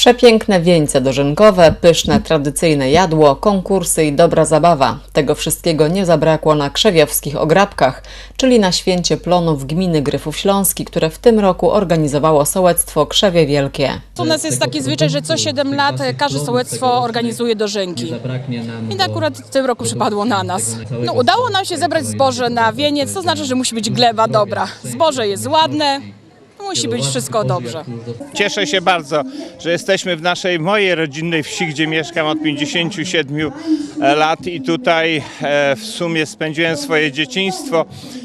Przepiękne wieńce dożynkowe, pyszne tradycyjne jadło, konkursy i dobra zabawa. Tego wszystkiego nie zabrakło na krzewiowskich ograbkach, czyli na święcie plonów gminy Gryfów Śląski, które w tym roku organizowało sołectwo Krzewie Wielkie. U nas jest taki zwyczaj, że co 7 lat każde sołectwo organizuje dożynki. I akurat w tym roku przypadło na nas. No, udało nam się zebrać zboże na wieniec, to znaczy, że musi być gleba dobra. Zboże jest ładne, musi być wszystko dobrze. Cieszę się bardzo, że jesteśmy w naszej mojej rodzinnej wsi, gdzie mieszkam od 57 lat i tutaj e, w sumie spędziłem swoje dzieciństwo,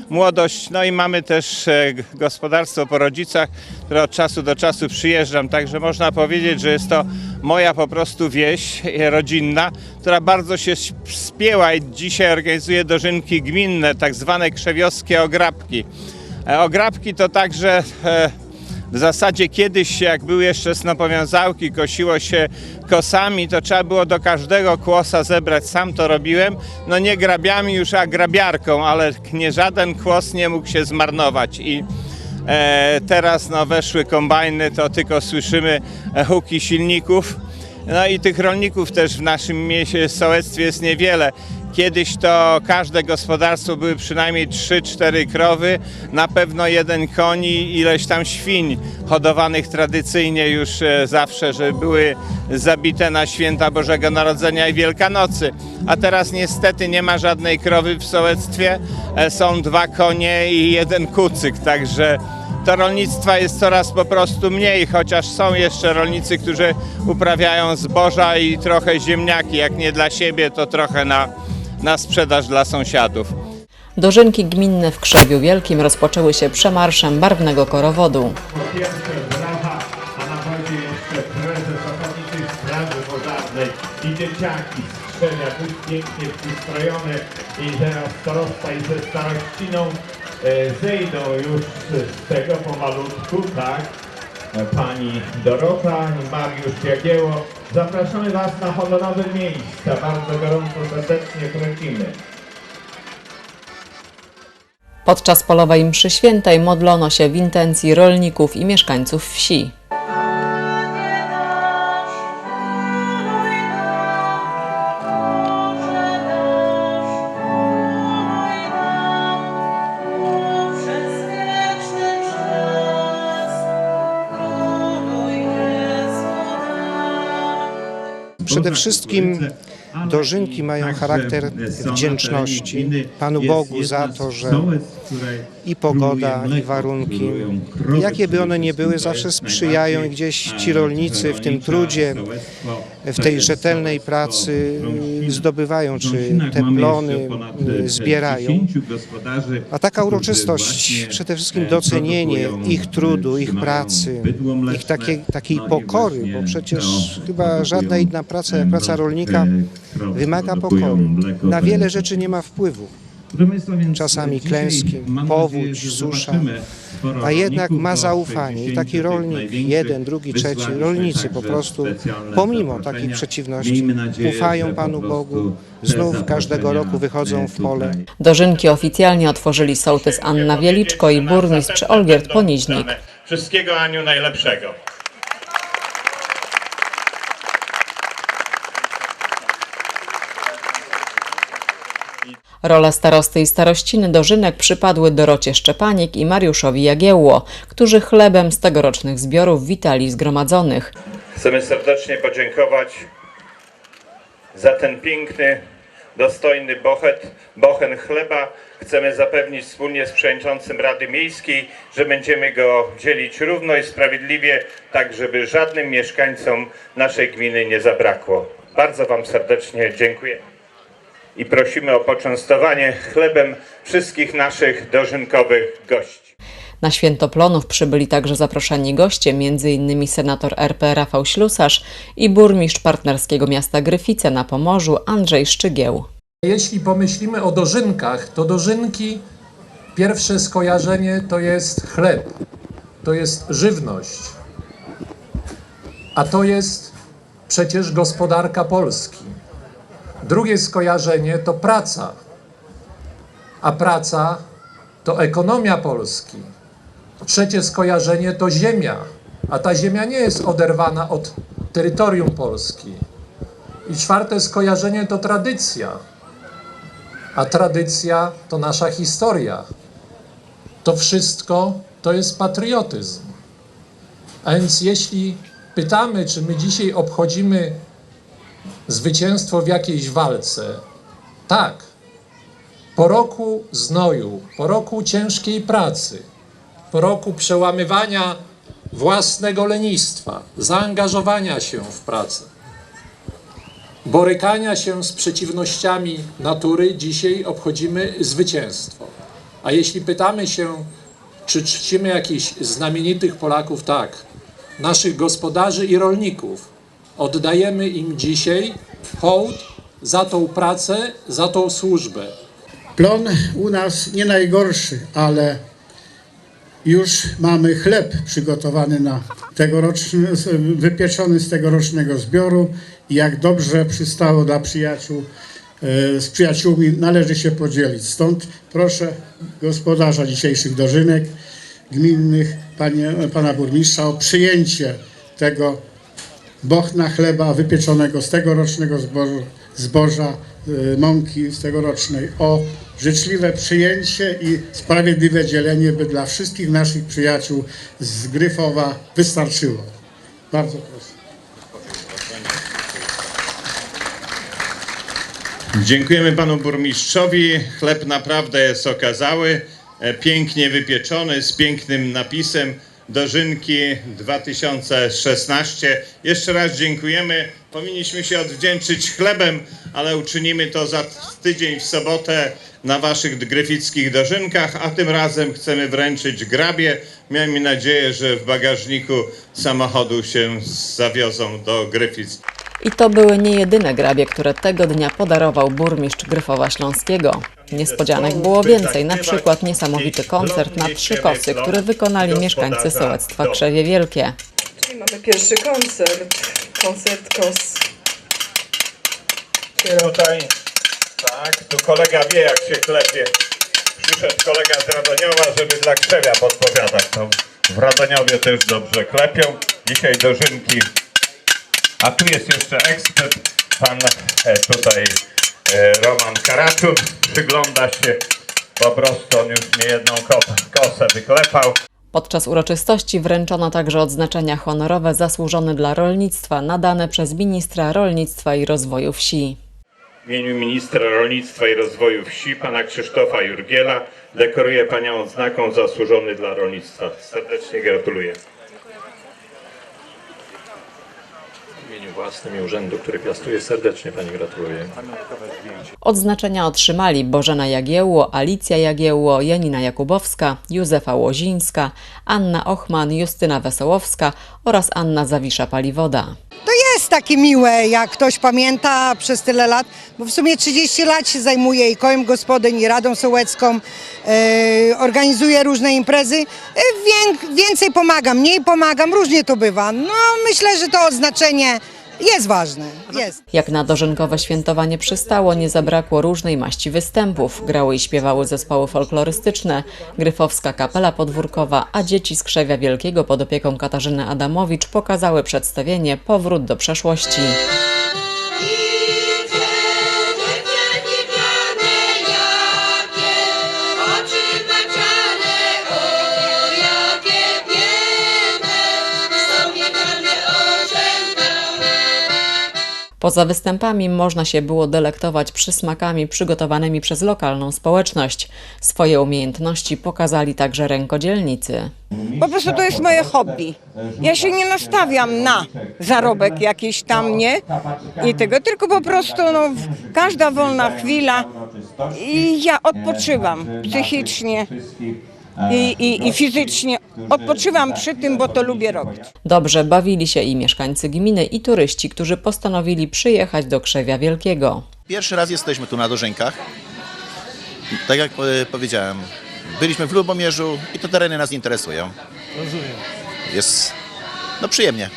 młodość, no i mamy też e, gospodarstwo po rodzicach, które od czasu do czasu przyjeżdżam, także można powiedzieć, że jest to moja po prostu wieś e, rodzinna, która bardzo się sp- spięła i dzisiaj organizuje dożynki gminne, tak zwane krzewiowskie ograbki. E, Ograbki to także e, w zasadzie kiedyś, jak były jeszcze snopowiązałki, kosiło się kosami, to trzeba było do każdego kłosa zebrać. Sam to robiłem. No nie grabiami już, a grabiarką, ale nie żaden kłos nie mógł się zmarnować. I e, teraz no, weszły kombajny, to tylko słyszymy huki silników. No i tych rolników też w naszym mieście, sołectwie jest niewiele. Kiedyś to każde gospodarstwo były przynajmniej 3-4 krowy, na pewno jeden koń i ileś tam świń hodowanych tradycyjnie już e, zawsze, że były zabite na święta Bożego Narodzenia i Wielkanocy. A teraz niestety nie ma żadnej krowy w sołectwie, e, są dwa konie i jeden kucyk, także to rolnictwa jest coraz po prostu mniej, chociaż są jeszcze rolnicy, którzy uprawiają zboża i trochę ziemniaki, jak nie dla siebie, to trochę na, na sprzedaż dla sąsiadów. Dożynki gminne w Krzewiu Wielkim rozpoczęły się przemarszem barwnego korowodu. Po pierwsze brawa, a na wodzie jeszcze prezes Ochotniczej Straży Pożarnej i dzieciaki z Krzewia, pięknie przystrojone i teraz starosta i ze starościną e, zejdą już z tego pomalutku, tak? Pani Dorota i Mariusz Jagieło. Zapraszamy Was na honorowe miejsca. Bardzo gorąco serdecznie prosimy. Podczas polowej mszy świętej modlono się w intencji rolników i mieszkańców wsi. Przede wszystkim dożynki mają charakter wdzięczności. Panu Bogu za to, że i pogoda, i warunki, jakie by one nie były, zawsze sprzyjają i gdzieś ci rolnicy w tym trudzie, w tej rzetelnej pracy zdobywają, czy te plony zbierają. A taka uroczystość, przede wszystkim docenienie ich trudu, ich pracy, ich takiej, takiej pokory, bo przecież chyba żadna inna praca jak praca rolnika wymaga pokory. Na wiele rzeczy nie ma wpływu. Czasami klęski, powódź, susza, a jednak ma zaufanie. I taki rolnik, jeden, drugi, trzeci, rolnicy po prostu, pomimo takich przeciwności, ufają Panu Bogu, znów każdego roku wychodzą w pole. Dożynki oficjalnie otworzyli sołtys Anna Wieliczko i burmistrz Olgierd Poniźnik. Wszystkiego Aniu najlepszego. Role starosty i starościny dożynek przypadły Dorocie Szczepanik i Mariuszowi Jagiełło, którzy chlebem z tegorocznych zbiorów witali zgromadzonych. Chcemy serdecznie podziękować za ten piękny, dostojny bochet, bochen chleba. Chcemy zapewnić wspólnie z przewodniczącym Rady Miejskiej, że będziemy go dzielić równo i sprawiedliwie, tak żeby żadnym mieszkańcom naszej gminy nie zabrakło. Bardzo Wam serdecznie dziękuję i prosimy o poczęstowanie chlebem wszystkich naszych dożynkowych gości. Na święto plonów przybyli także zaproszeni goście, m.in. senator RP Rafał Ślusarz i burmistrz partnerskiego miasta Gryfice na Pomorzu Andrzej Szczygieł. Jeśli pomyślimy o dożynkach, to dożynki, pierwsze skojarzenie to jest chleb, to jest żywność, a to jest przecież gospodarka Polski. Drugie skojarzenie to praca, a praca to ekonomia Polski. Trzecie skojarzenie to ziemia, a ta ziemia nie jest oderwana od terytorium Polski. I czwarte skojarzenie to tradycja. A tradycja to nasza historia. To wszystko to jest patriotyzm. A więc jeśli pytamy, czy my dzisiaj obchodzimy zwycięstwo w jakiejś walce, tak. Po roku znoju, po roku ciężkiej pracy, po roku przełamywania własnego lenistwa, zaangażowania się w pracę, borykania się z przeciwnościami natury, dzisiaj obchodzimy zwycięstwo. A jeśli pytamy się, czy czcimy jakichś znamienitych Polaków, tak, naszych gospodarzy i rolników, oddajemy im dzisiaj hołd za tą pracę, za tą służbę. Plon u nas nie najgorszy, ale już mamy chleb przygotowany na tegoroczny, wypieczony z tegorocznego zbioru jak dobrze przystało dla przyjaciół, e, z przyjaciółmi należy się podzielić. Stąd proszę gospodarza dzisiejszych dożynek gminnych, panie, pana burmistrza o przyjęcie tego bochna chleba wypieczonego z tegorocznego zboża, zboża y, mąki z tegorocznej o życzliwe przyjęcie i sprawiedliwe dzielenie, by dla wszystkich naszych przyjaciół z Gryfowa wystarczyło. Bardzo proszę. Dziękujemy panu burmistrzowi. Chleb naprawdę jest okazały, e, pięknie wypieczony, z pięknym napisem Dożynki 2016. Jeszcze raz dziękujemy. Powinniśmy się odwdzięczyć chlebem, ale uczynimy to za tydzień w sobotę na waszych gryfickich dożynkach, a tym razem chcemy wręczyć grabie. Miejmy nadzieję, że w bagażniku samochodu się zawiozą do Gryfic. I to były nie jedyne grabie, które tego dnia podarował burmistrz Gryfowa Śląskiego. Niespodzianek było więcej, na przykład niesamowity koncert na trzy kosy, który wykonali mieszkańcy sołectwa Krzewie Wielkie. Czyli mamy pierwszy koncert. Koncert KOS. Tutaj, tak, tu kolega wie jak się klepie. Przyszedł kolega z Radoniowa, żeby dla Krzewia podpowiadać. To w Radoniowie też dobrze klepią. Dzisiaj dożynki. A tu jest jeszcze ekspert, pan e, tutaj e, Roman Karaczun. Przygląda się, po prostu on już nie jedną ko- kosę wyklepał. Podczas uroczystości wręczono także odznaczenia honorowe zasłużone dla rolnictwa nadane przez ministra rolnictwa i rozwoju wsi. W imieniu ministra rolnictwa i rozwoju wsi, pana Krzysztofa Jurgiela, dekoruję panią odznaką zasłużony dla rolnictwa. Serdecznie gratuluję. W imieniu własnym i urzędu, który piastuję, serdecznie Pani gratuluję. Oznaczenia otrzymali Bożena Jagiełło, Alicja Jagiełło, Janina Jakubowska, Józefa Łozińska, Anna Ochman, Justyna Wesołowska oraz Anna Zawisza-Paliwoda. To jest takie miłe, jak ktoś pamięta przez tyle lat, bo w sumie 30 lat się zajmuję i kołem gospodyń, i Radą Sołecką, e, organizuję różne imprezy. Wię, więcej pomagam, mniej pomagam, różnie to bywa. No myślę, że to odznaczenie jest ważne, jest. Jak na dożynkowe świętowanie przystało, nie zabrakło różnej maści występów. Grały i śpiewały zespoły folklorystyczne, Gryfowska Kapela Podwórkowa, a dzieci z Krzewia Wielkiego pod opieką Katarzyny Adamowicz pokazały przedstawienie Powrót do przeszłości. Poza występami można się było delektować przysmakami przygotowanymi przez lokalną społeczność. Swoje umiejętności pokazali także rękodzielnicy. Po prostu to jest moje hobby. Ja się nie nastawiam na zarobek jakiś tam, nie? I tego, tylko po prostu no, każda wolna chwila i ja odpoczywam psychicznie i, i, i fizycznie. Odpoczywam przy tym, bo to lubię robić. Dobrze bawili się i mieszkańcy gminy i turyści, którzy postanowili przyjechać do Krzewia Wielkiego. Pierwszy raz jesteśmy tu na Dożynkach. Tak jak e, powiedziałem, byliśmy w Lubomierzu i te tereny nas interesują. Rozumiem. Jest no przyjemnie.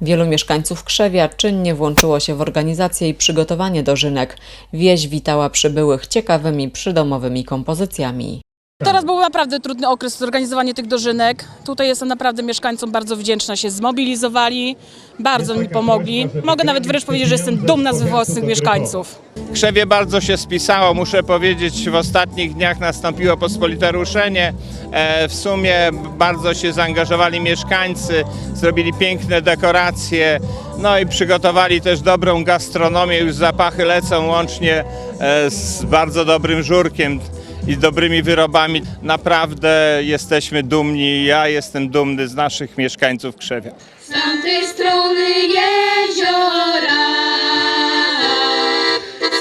Wielu mieszkańców Krzewia czynnie włączyło się w organizację i przygotowanie dożynek. Wieś witała przybyłych ciekawymi przydomowymi kompozycjami. Teraz był naprawdę trudny okres zorganizowanie tych dożynek. Tutaj jestem naprawdę mieszkańcom bardzo wdzięczna, się zmobilizowali, bardzo mi pomogli. Mogę nawet wręcz powiedzieć, że jestem dumna z własnych mieszkańców. Krzewie bardzo się spisało, muszę powiedzieć, w ostatnich dniach nastąpiło pospolite ruszenie. E, W sumie bardzo się zaangażowali mieszkańcy, zrobili piękne dekoracje, no i przygotowali też dobrą gastronomię, już zapachy lecą łącznie e, z bardzo dobrym żurkiem i dobrymi wyrobami. Naprawdę jesteśmy dumni, ja jestem dumny z naszych mieszkańców Krzewia. Z tamtej strony jeziora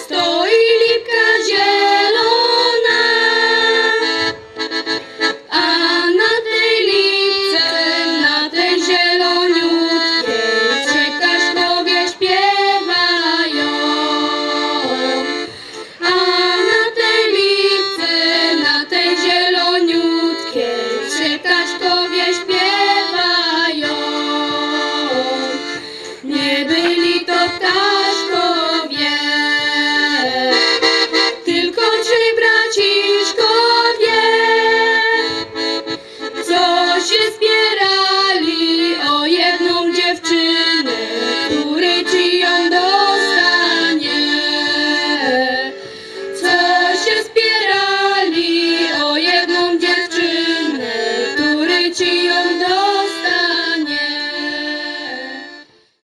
stoi lipka zielona,